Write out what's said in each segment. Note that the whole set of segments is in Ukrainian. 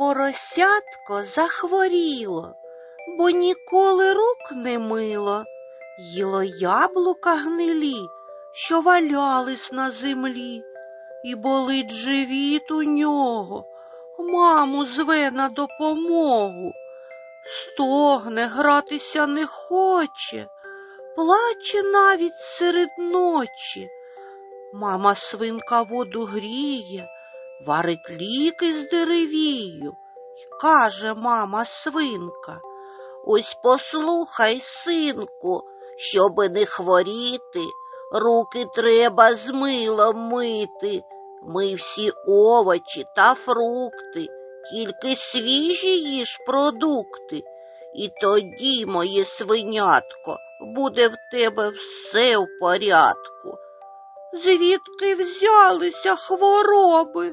Поросятко захворіло, бо ніколи рук не мило, їло яблука гнилі, що валялись на землі, і болить живіт у нього, маму зве на допомогу. Стогне, гратися не хоче, плаче навіть серед ночі. Мама свинка воду гріє, варить ліки з деревію. Каже мама свинка, ось послухай, синку, щоби не хворіти, руки треба з милом мити. Ми всі овочі та фрукти, тільки свіжі їж продукти. І тоді, моє свинятко, буде в тебе все в порядку. Звідки взялися хвороби?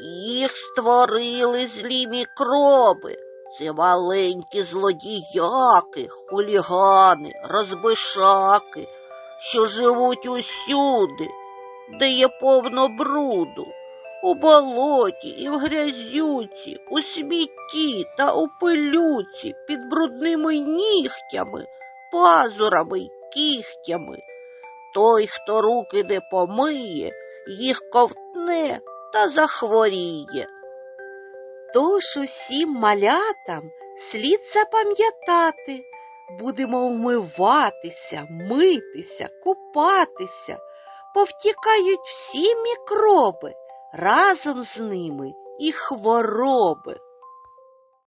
Їх створили злі мікроби. Це маленькі злодіяки, хулігани, розбишаки, що живуть усюди, де є повно бруду, у болоті і в грязюці, у смітті та у пилюці, під брудними нігтями, пазурами й кігтями. Той, хто руки не помиє, їх ковтне та захворіє. Тож усім малятам слід запам'ятати, будемо вмиватися, митися, купатися, повтікають всі мікроби, разом з ними і хвороби.